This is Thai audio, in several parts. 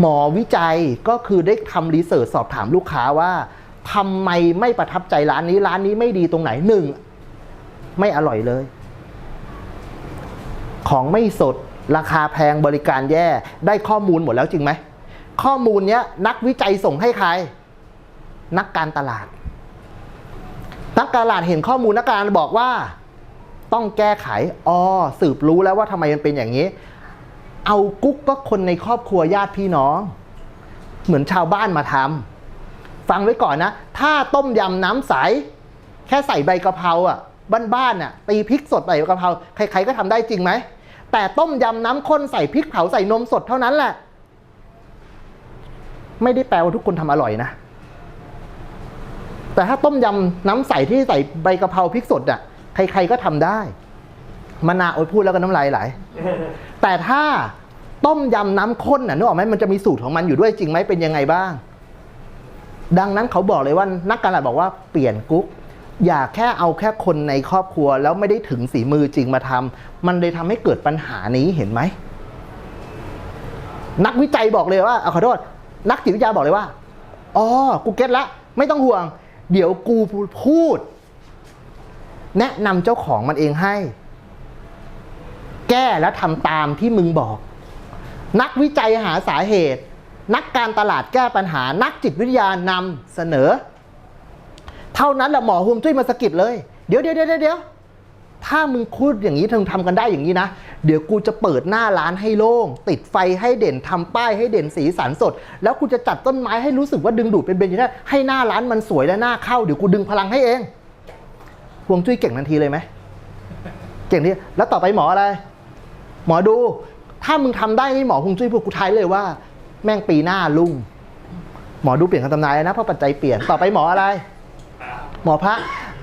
หมอวิจัยก็คือได้ทำรีเสิร์ชสอบถามลูกค้าว่าทำไมไม่ประทับใจร้านนี้ร้านนี้ไม่ดีตรงไหนหนึ่งไม่อร่อยเลย ของไม่สดราคาแพงบริการแย่ได้ข้อมูลหมดแล้วจริงไหม ข้อมูลเนี้ยนักวิจัยส่งให้ใคร นักการตลาด นักการตลาดเห็นข้อมูลนักการบอกว่า ต้องแก้ไขอ๋อสืบรู้แล้วว่าทำไมมันเป็นอย่างนี้ เอากุ๊กก็คนในครอบครัวญาติพี่น้อง เหมือนชาวบ้านมาทำฟังไว้ก่อนนะ ถ้าต้มยำน้ำใส แค่ใส่ใบกะเพราอะบ้านๆน่ะตีพริกสดใส่ใบกะเพราใคร ๆ ก็ทำได้จริงไหมแต่ต้มยำน้ำข้นใส่พริกเผาใส่นมสดเท่านั้นแหละ ไม่ได้แปลว่าทุกคนทำอร่อยนะ แต่ถ้าต้มยำน้ำใสที่ใส่ใบกะเพราพริกสดอะ ใคร ๆก็ทำได้มะนาวโอ้ยพูดแล้วก็น้ำลายไหล แต่ถ้าต้มยำน้ำข้นน่ะนึกออกไหมมันจะมีสูตรของมันอยู่ด้วยจริงไหมเป็นยังไงบ้าง ดังนั้นเขาบอกเลยว่านักการตลาดบอกว่าเปลี่ยนกุ๊กอย่าแค่เอาแค่คนในครอบครัว แล้วไม่ได้ถึงสีมือจริงมาทำมันเลยทำให้เกิดปัญหานี้เห็นไหมนักวิจัยบอกเลยว่าอาขอโทษนักจิตวิทยาบอกเลยว่าอ๋อกูเก็ตละ ไม่ต้องห่วง เดี๋ยวกูพูด แนะนำเจ้าของมันเองให้ แก้และทำตามที่มึงบอก นักวิจัยหาสาเหตุ นักการตลาดแก้ปัญหา นักจิตวิทยานำเสนอ เท่านั้นแหละหมอฮวงจุ้ยมาสะกิดเลย เดี๋ยวเดี๋ยวเดี๋ยวเดี๋ยวถ้ามึงพูดอย่างนี้ถึงทำกันได้อย่างนี้นะ เดี๋ยวกูจะเปิดหน้าร้านให้โล่ง ติดไฟให้เด่นทำป้ายให้เด่นสีสันสด แล้วกูจะจัดต้นไม้ให้รู้สึกว่าดึงดูดเป็นเบญจได้ให้หน้าร้านมันสวยและหน้าเข้าเดี๋ยวกูดึงพลังให้เองฮวงจุ้ยเก่งทันทีเลยไหมเก่งที่แล้วต่อไปหมออะไร หมอดู ถ้ามึงทำได้นี่หมอฮงจุ้ยพูดกูทายเลยว่า แม่งปีหน้าลุ่งหมอดูเปลี่ยนคำทำนายแล้วนะเพราะปัจจัยเปลี่ยนต่อไปหมออะไร หมอพระ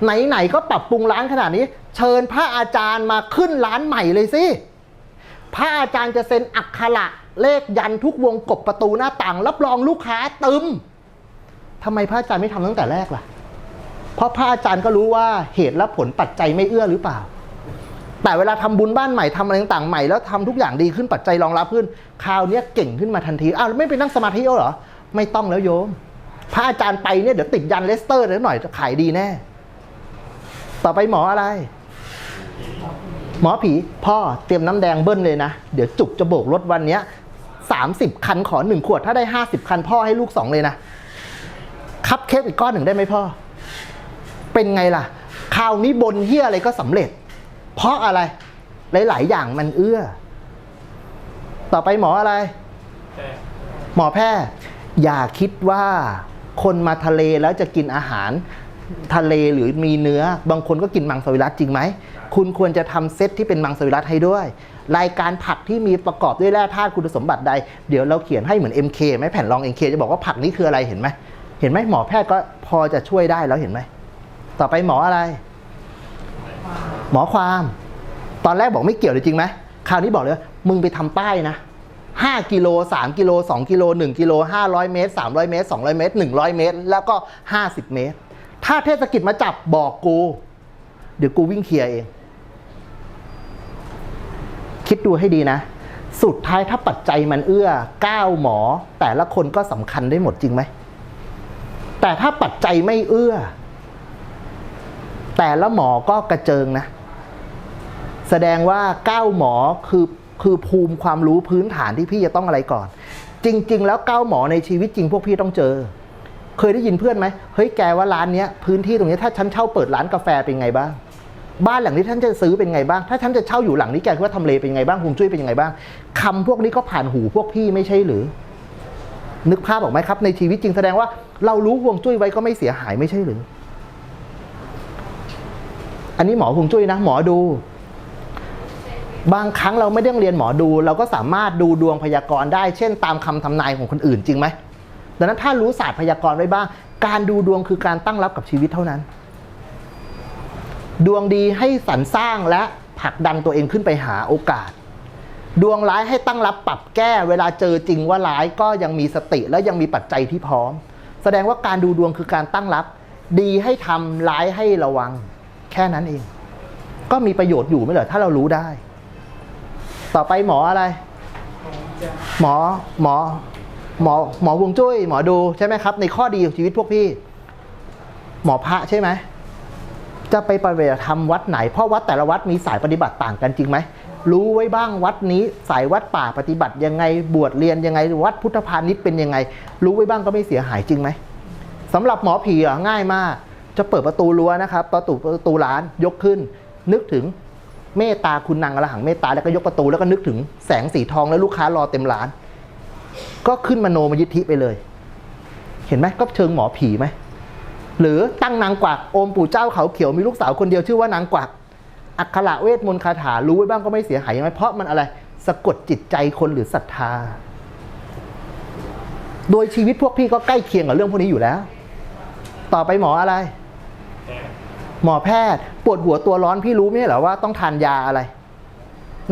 ไหนๆก็ปรับปรุงร้านขนาดนี้ เชิญพระอาจารย์มาขึ้นร้านใหม่เลยสิพระอาจารย์จะเซ็นอักขระเลขยันทุกวงกบประตูหน้าต่าง รับรองลูกค้าตึมทำไมพระอาจารย์ไม่ทำตั้งแต่แรกล่ะ เพราะพระอาจารย์ก็รู้ว่าเหตุและผลปัจจัยไม่เอื้อหรือเปล่า แต่เวลาทำบุญบ้านใหม่ทำอะไรต่างๆใหม่แล้วทำทุกอย่างดีขึ้นปัจจัยรองรับขึ้นคราวเนี้ยเก่งขึ้นมาทันทีอ้าวไม่ไปนั่งสมาธิเอาเหรอไม่ต้องแล้วโยม พระอาจารย์ไปเนี่ยเดี๋ยวติดยันเลสเตอร์เดี๋ยวหน่อยขายดีแน่ ต่อไปหมออะไร หมอผีพ่อเตรียมน้ำแดงเบิ้ลเลยนะ เดี๋ยวจุกจะโบกรถวันเนี้ยสามสิบคันขอหนึ่งขวดถ้าได้ห้าสิบคันพ่อให้ลูกสองเลยนะ คัพเค้กอีกก้อนหนึ่งได้ไหมพ่อ เป็นไงล่ะ คราวนี้บนเฮียอะไรก็สำเร็จ เพราะอะไร หลาย ๆ อย่างมันเอื้อ ต่อไปหมออะไร หมอแพทย์อย่าคิดว่าคนมาทะเลแล้วจะกินอาหารทะเลหรือมีเนื้อ บางคนก็กินมังสวิรัตจริงไหม คุณควรจะทำเซตที่เป็นมังสวิรัตให้ด้วย รายการผักที่มีประกอบด้วยแร่ธาตุคุณสมบัติใด เดี๋ยวเราเขียนให้เหมือน MK ไหมแผ่นรอง MK จะบอกว่าผักนี้คืออะไรเห็นไหม เห็นไหมหมอแพทย์ก็พอจะช่วยได้แล้วเห็นไหม ต่อไปหมออะไร หมอความ ตอนแรกบอกไม่เกี่ยวเลยจริงไหมคราวนี้บอกเลย มึงไปทำป้ายนะ5กิโล3กิโล2กิโล1กิโล500เมตร300เมตร200เมตร100เมตร แล้วก็50เมตร ถ้าเทศกิจมาจับบอกกู เดี๋ยวกูวิ่งเคลียร์เอง คิดดูให้ดีนะ สุดท้ายถ้าปัจจัยมันเอื้อ9หมอ แต่ละคนก็สำคัญได้หมดจริงไหม แต่ถ้าปัจจัยไม่เอื้อ แต่ละหมอก็กระเจิงนะ แสดงว่าเก้าหมอคือคือภูมิความรู้พื้นฐานที่พี่จะต้องอะไรก่อน จริง ๆ แล้วเก้าหมอในชีวิตจริงพวกพี่ต้องเจอ เคยได้ยินเพื่อนไหมเฮ้ยแกว่าร้านเนี้ยพื้นที่ตรงนี้ถ้าฉันเช่าเปิดร้านกาแฟเป็นไงบ้างบ้านหลังนี้ท่านจะซื้อเป็นไงบ้าง ถ้าฉันจะเช่าอยู่หลังนี้แกคิดว่าทำเลเป็นไงบ้างฮวงจุ้ยเป็นยังไงบ้างคำพวกนี้ก็ผ่านหูพวกพี่ไม่ใช่หรือ นึกภาพออกไหมครับ ในชีวิตจริงแสดงว่าเรารู้ฮวงจุ้ยไว้ก็ไม่เสียหายไม่ใช่หรือ อันนี้หมอฮวงจุ้ยนะ หมอดู บางครั้งเราไม่ได้เรียนหมอดู เราก็สามารถดูดวงพยากรณ์ได้ เช่น ตามคำทำนายของคนอื่นจริงไหมดังนั้นถ้ารู้ศาสตร์พยากรณ์ไว้บ้าง การดูดวงคือการตั้งรับกับชีวิตเท่านั้น ดวงดีให้สรรสร้างและผลักดันตัวเองขึ้นไปหาโอกาส ดวงร้ายให้ตั้งรับปรับแก้ เวลาเจอจริงว่าร้ายก็ยังมีสติและยังมีปัจจัยที่พร้อม แสดงว่าการดูดวงคือการตั้งรับ ดีให้ทำร้ายให้ระวัง แค่นั้นเอง ก็มีประโยชน์อยู่ไม่เหรอถ้าเรารู้ได้ ต่อไปหมออะไร หมอหมอหมอหมอวงจุ้ยหมอดูใช่ไหมครับ ในข้อดีของชีวิตพวกพี่ หมอพระใช่ไหมจะไปปฏิบัติธรรมวัดไหน เพราะวัดแต่ละวัดมีสายปฏิบัติต่างกันจริงไหม รู้ไว้บ้างวัดนี้สายวัดป่าปฏิบัติยังไงบวชเรียนยังไง วัดพุทธพาณิชย์เป็นยังไง รู้ไว้บ้างก็ไม่เสียหายจริงไหมสำหรับหมอผีอะง่ายมาก จะเปิดประตูรั้วนะครับ ประตูประตูร้านยกขึ้น นึกถึง เมตตาคุณนางอรหังเมตตาแล้วก็ยกประตูแล้วก็นึกถึงแสงสีทองแล้วลูกค้ารอเต็มร้าน ก็ขึ้นมโนมยิทธิไปเลย เห็นไหมก็เชิงหมอผีไหมหรือตั้งนางกวักโอมปู่เจ้าเขาเขียวมีลูกสาวคนเดียวชื่อว่านางกวักอักขระเวทมนต์คาถารู้ไว้บ้างก็ไม่เสียหายยังไงเพราะมันอะไรสะกดจิตใจคนหรือศรัทธา โดยชีวิตพวกพี่ก็ใกล้เคียงกับเรื่องพวกนี้อยู่แล้ว ต่อไปหมออะไร หมอแพทย์ ปวดหัวตัวร้อนพี่รู้ไหมเหรอว่าต้องทานยาอะไร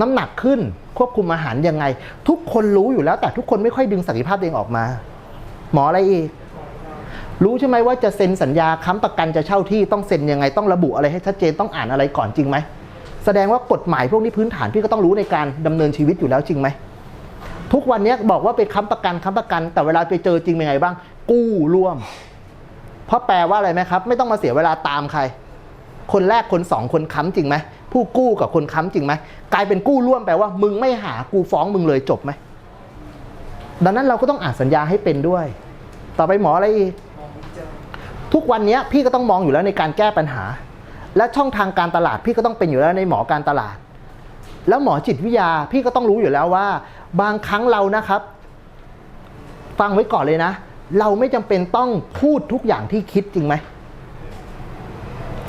น้ำหนักขึ้นควบคุมอาหารยังไง ทุกคนรู้อยู่แล้ว แต่ทุกคนไม่ค่อยดึงศักยภาพตัวเองออกมา หมออะไรอีก รู้ใช่ไหมว่าจะเซ็นสัญญาค้ำประกันจะเช่าที่ต้องเซ็นยังไง ต้องระบุอะไรให้ชัดเจนต้องอ่านอะไรก่อนจริงไหมแสดงว่ากฎหมายพวกนี้พื้นฐานพี่ก็ต้องรู้ในการดำเนินชีวิตอยู่แล้วจริงไหมทุกวันนี้บอกว่าไปค้ำประกันค้ำประกัน แต่เวลาไปเจอจริงเป็นไงบ้าง กู้ร่วม เพราะแปลว่าอะไรไหมครับ ไม่ต้องมาเสียเวลาตามใคร คนแรกคนสองคนค้ำจริงไหมผู้กู้กับคนค้ำจริงไหมกลายเป็นกู้ร่วมแปลว่า มึงไม่หากูฟ้องมึงเลยจบไหมดังนั้นเราก็ต้องอ่านสัญญาให้เป็นด้วย ต่อไปหมออะไรอีกทุกวันนี้พี่ก็ต้องมองอยู่แล้วในการแก้ปัญหา และช่องทางการตลาดพี่ก็ต้องเป็นอยู่แล้วในหมอการตลาด แล้วหมอจิตวิทยาพี่ก็ต้องรู้อยู่แล้วว่า บางครั้งเรานะครับ ฟังไว้ก่อนเลยนะ เราไม่จำเป็นต้องพูดทุกอย่างที่คิดจริงไหม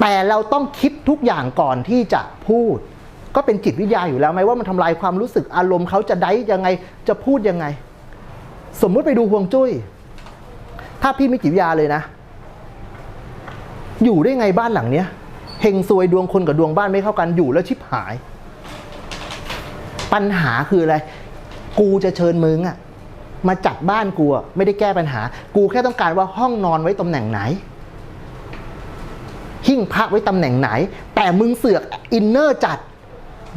แต่เราต้องคิดทุกอย่างก่อนที่จะพูด ก็เป็นจิตวิทยาอยู่แล้วไหมว่ามันทำลายความรู้สึกอารมณ์เขาจะได้ยังไงจะพูดยังไง สมมุติไปดูฮวงจุ้ย ถ้าพี่ไม่จิตวิทยาเลยนะ อยู่ได้ไงบ้านหลังเนี้ยเฮงซวยดวงคนกับดวงบ้านไม่เข้ากันอยู่แล้วชิบหาย ปัญหาคืออะไร กูจะเชิญมึงอะมาจัดบ้านกูอะไม่ได้แก้ปัญหา กูแค่ต้องการว่าห้องนอนไว้ตำแหน่งไหน หิ้งพระไว้ตำแหน่งไหน แต่มึงเสือกอินเนอร์จัด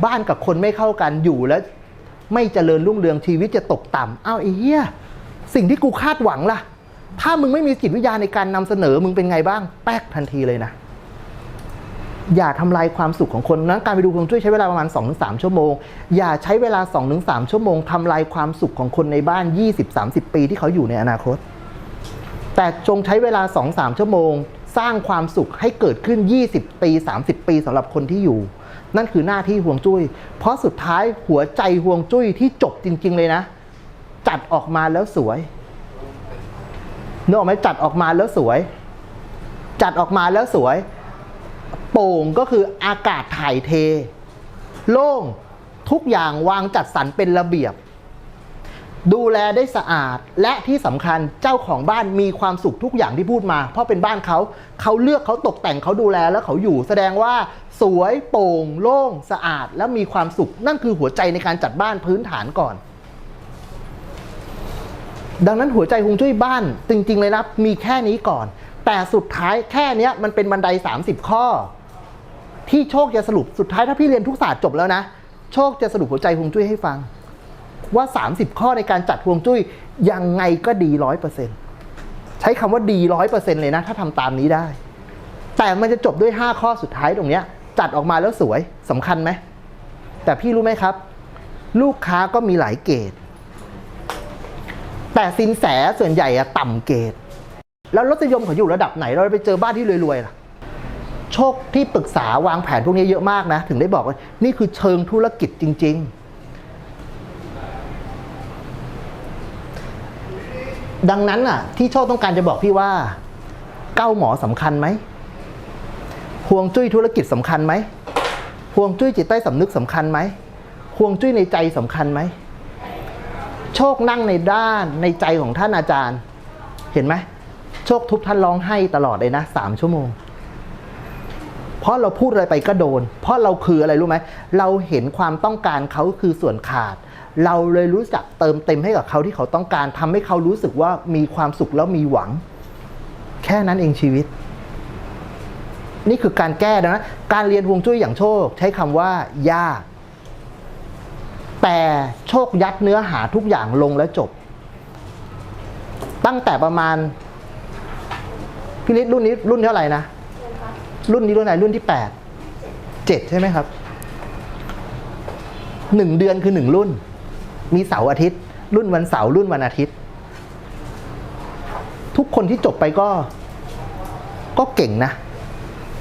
บ้านกับคนไม่เข้ากันอยู่แล้ว ไม่เจริญรุ่งเรืองชีวิตจะตกต่ำอ้าวไอ้เหี้ยสิ่งที่กูคาดหวังล่ะ ถ้ามึงไม่มีจิตวิทยาในการนำเสนอมึงเป็นไงบ้าง แป๊กทันทีเลยนะ อย่าทำลายความสุขของคนนั้นการไปดูฮวงจุ้ยใช้เวลาประมาณ 2-3 ชั่วโมง อย่าใช้เวลา 2-3 ชั่วโมงทำลายความสุขของคนในบ้าน 20-30 ปีที่เขาอยู่ในอนาคต แต่จงใช้เวลา 2-3 ชั่วโมง สร้างความสุขให้เกิดขึ้น 20 ปี 30 ปีสำหรับคนที่อยู่ นั่นคือหน้าที่ห่วงจุ้ย เพราะสุดท้ายหัวใจห่วงจุ้ยที่จบจริง ๆ เลยนะ จัดออกมาแล้วสวยนึกออกไหมจัดออกมาแล้วสวย จัดออกมาแล้วสวย โป่งก็คืออากาศถ่ายเท โล่งทุกอย่างวางจัดสรรเป็นระเบียบ ดูแลได้สะอาดและที่สำคัญเจ้าของบ้านมีความสุขทุกอย่างที่พูดมา เพราะเป็นบ้านเขาเขาเลือกเขาตกแต่งเขาดูแลแล้วเขาอยู่ แสดงว่าสวยโปร่งโล่งสะอาดและมีความสุข นั่นคือหัวใจในการจัดบ้านพื้นฐานก่อน ดังนั้นหัวใจฮวงจุ้ยบ้านจริง ๆ เลยนะมีแค่นี้ก่อน แต่สุดท้ายแค่นี้มันเป็นบันได 30 ข้อ ที่โชคจะสรุปสุดท้ายถ้าพี่เรียนทุกศาสตร์จบแล้วนะ โชคจะสรุปหัวใจฮวงจุ้ยให้ฟัง ว่า 30 ข้อในการจัดฮวงจุ้ยยังไงก็ดีร้อยเปอร์เซ็นต์ใช้คำว่าดีร้อยเปอร์เซ็นต์เลยนะ ถ้าทำตามนี้ได้ แต่มันจะจบด้วย 5 ข้อสุดท้ายตรงเนี้ย จัดออกมาแล้วสวยสำคัญไหม แต่พี่รู้ไหมครับ ลูกค้าก็มีหลายเกรดแต่สินแสส่วนใหญ่อะต่ำเกรดแล้วรสนิยมเขาอยู่ระดับไหน เราไปเจอบ้านที่รวยๆล่ะโชคที่ปรึกษาวางแผนพวกนี้เยอะมากนะ ถึงได้บอกว่า นี่คือเชิงธุรกิจจริง ๆ ดังนั้นอะ ที่โชคต้องการจะบอกพี่ว่า เก้าหมอสำคัญไหมห่วงจุ้ยธุรกิจสำคัญไหมห่วงจุ้ยจิตใต้สำนึกสำคัญไหมห่วงจุ้ยในใจสำคัญไหมโชคนั่งในด้านในใจของท่านอาจารย์ เห็นไหมโชคทุบท่านร้องไห้ตลอดเลยนะสามชั่วโมง เพราะเราพูดอะไรไปก็โดน เพราะเราคืออะไรรู้ไหมเราเห็นความต้องการเขาคือส่วนขาด เราเลยรู้จักเติมเต็มให้กับเขาที่เขาต้องการทำให้เขารู้สึกว่ามีความสุขแล้วมีหวัง แค่นั้นเองชีวิต นี่คือการแก้นะการเรียนฮวงจุ้ยอย่างโชค ใช้คำว่ายาก แต่โชคยัดเนื้อหาทุกอย่างลงแล้วจบ ตั้งแต่ประมาณพี่ฤทธิ์รุ่นนี้รุ่นเท่าไหร่นะรุ่นนี้รุ่นไหนรุ่นที่แปดเจ็ดใช่ไหมครับหนึ่งเดือนคือหนึ่งรุ่น มีเสาร์อาทิตย์ รุ่นวันเสาร์รุ่นวันอาทิตย์ ทุกคนที่จบไปก็ ก็เก่งนะ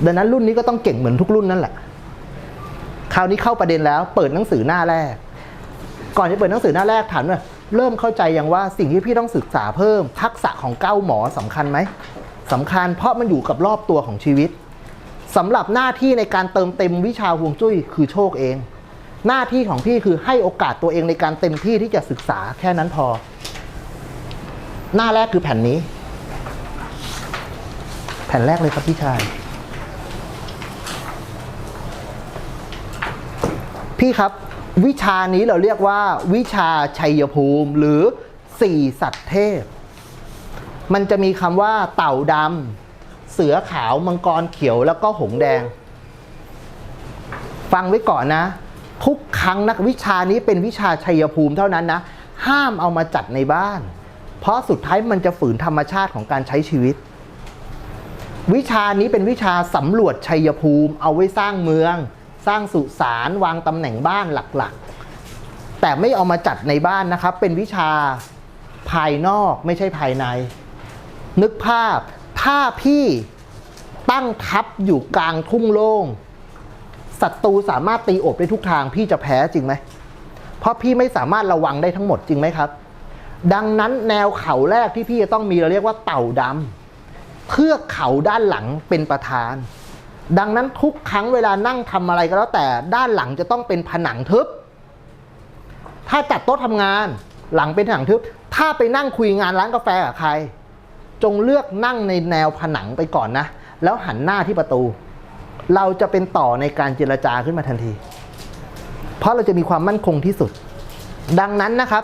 ดังนั้นรุ่นนี้ก็ต้องเก่งเหมือนทุกรุ่นนั่นแหละ คราวนี้เข้าประเด็นแล้ว เปิดหนังสือหน้าแรก ก่อนจะเปิดหนังสือหน้าแรกถามว่าเริ่มเข้าใจยังว่าสิ่งที่พี่ต้องศึกษาเพิ่ม ทักษะของเก้าหมอสำคัญไหมสำคัญเพราะมันอยู่กับรอบตัวของชีวิตสำหรับหน้าที่ในการเติมเต็มวิชาฮวงจุ้ยคือโชคเอง หน้าที่ของพี่คือให้โอกาสตัวเองในการเต็มที่ที่จะศึกษาแค่นั้นพอ หน้าแรกคือแผ่นนี้ แผ่นแรกเลยครับพี่ชาย พี่ครับ วิชานี้เราเรียกว่า วิชาชัยภูมิ หรือสี่สัตว์เทพ มันจะมีคำว่า เต่าดำเสือขาวมังกรเขียวแล้วก็หงส์แดง ฟังไว้ก่อนนะ ทุกครั้งนักวิชานี้เป็นวิชาชัยภูมิเท่านั้นนะ ห้ามเอามาจัดในบ้าน เพราะสุดท้ายมันจะฝืนธรรมชาติของการใช้ชีวิต วิชานี้เป็นวิชาสำรวจชัยภูมิ เอาไว้สร้างเมือง สร้างสุสานวางตำแหน่งบ้านหลักๆ แต่ไม่เอามาจัดในบ้านนะครับ เป็นวิชาภายนอกไม่ใช่ภายใน นึกภาพถ้าพี่ตั้งทัพอยู่กลางทุ่งโล่ง ศัตรูสามารถตีอบได้ทุกทางพี่จะแพ้จริงไหม เพราะพี่ไม่สามารถระวังได้ทั้งหมดจริงไหมครับ ดังนั้นแนวเขาแรกที่พี่จะต้องมีเราเรียกว่าเต่าดำเทือกเขาด้านหลังเป็นประธาน ดังนั้นทุกครั้งเวลานั่งทำอะไรก็แล้วแต่ด้านหลังจะต้องเป็นผนังทึบ ถ้าจัดโต๊ะทำงานหลังเป็นผนังทึบ ถ้าไปนั่งคุยงานร้านกาแฟกับใคร จงเลือกนั่งในแนวผนังไปก่อนนะ แล้วหันหน้าที่ประตู เราจะเป็นต่อในการเจรจาขึ้นมาทันที เพราะเราจะมีความมั่นคงที่สุด ดังนั้นนะครับ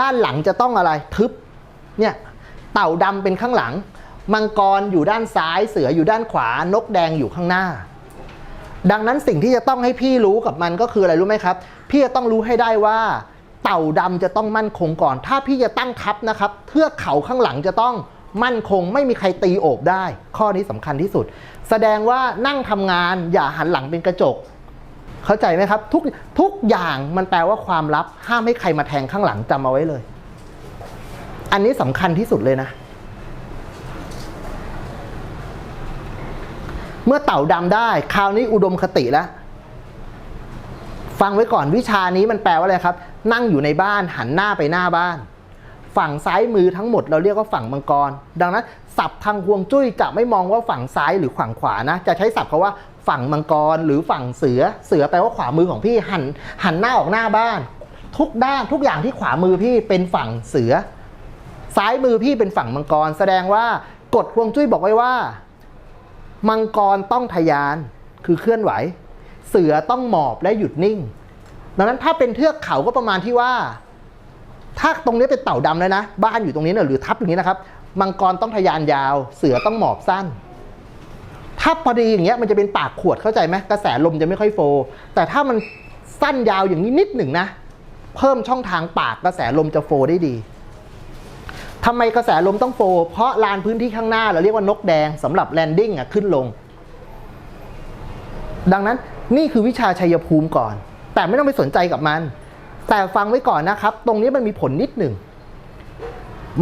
ด้านหลังจะต้องอะไรทึบเนี่ยเต่าดำเป็นข้างหลัง มังกรอยู่ด้านซ้ายเสืออยู่ด้านขวานกแดงอยู่ข้างหน้า ดังนั้นสิ่งที่จะต้องให้พี่รู้กับมันก็คืออะไรรู้ไหมครับ พี่จะต้องรู้ให้ได้ว่า เต่าดำจะต้องมั่นคงก่อน ถ้าพี่จะตั้งทัพนะครับ เทือกเขาข้างหลังจะต้อง มั่นคงไม่มีใครตีโอบได้ ข้อนี้สำคัญที่สุด แสดงว่านั่งทำงานอย่าหันหลังเป็นกระจก เข้าใจไหมครับ ทุกทุกอย่างมันแปลว่าความลับ ห้ามให้ใครมาแทงข้างหลังจำเอาไว้เลย อันนี้สำคัญที่สุดเลยนะ เมื่อเต่าดำได้ คราวนี้อุดมคติแล้วฟังไว้ก่อนวิชานี้มันแปลว่าอะไรครับ นั่งอยู่ในบ้านหันหน้าไปหน้าบ้าน ฝั่งซ้ายมือทั้งหมดเราเรียกว่าฝั่งมังกร ดังนั้นศัพท์ทางฮวงจุ้ยจะไม่มองว่าฝั่งซ้ายหรือฝั่งขวานะ จะใช้ศัพท์เขาว่าฝั่งมังกรหรือฝั่งเสือ เสือแปลว่าขวามือของพี่หันหันหน้าออกหน้าบ้าน ทุกด้านทุกอย่างที่ขวามือพี่เป็นฝั่งเสือ ซ้ายมือพี่เป็นฝั่งมังกร แสดงว่ากฎฮวงจุ้ยบอกไว้ว่า มังกรต้องทะยานคือเคลื่อนไหว เสือต้องหมอบและหยุดนิ่ง ดังนั้นถ้าเป็นเทือกเขาก็ประมาณที่ว่า ถ้าตรงนี้เป็นเต่าดำเลยนะ บ้านอยู่ตรงนี้เนี่ยหรือทับอย่างนี้นะครับ มังกรต้องทะยานยาว เสือต้องหมอบสั้น ถ้าพอดีอย่างเงี้ยมันจะเป็นปากขวดเข้าใจไหมกระแสลมจะไม่ค่อยโฟ แต่ถ้ามันสั้นยาวอย่างนี้นิดหนึ่งนะ เพิ่มช่องทางปากกระแสลมจะโฟได้ดีทำไมกระแสลมต้องโฟ เพราะลานพื้นที่ข้างหน้าเราเรียกว่านกแดงสำหรับแลนดิ้งอะขึ้นลง ดังนั้นนี่คือวิชาชัยภูมิก่อน แต่ไม่ต้องไปสนใจกับมัน แต่ฟังไว้ก่อนนะครับ ตรงนี้มันมีผลนิดหนึ่ง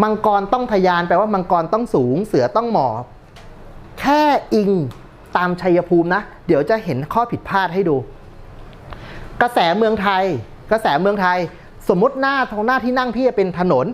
มังกรต้องทะยานแปลว่ามังกรต้องสูง เสือต้องหมอบ แค่อิงตามชัยภูมินะ เดี๋ยวจะเห็นข้อผิดพลาดให้ดู กระแสเมืองไทย กระแสเมืองไทย สมมติหน้าทางหน้าที่นั่งพี่เป็นถนน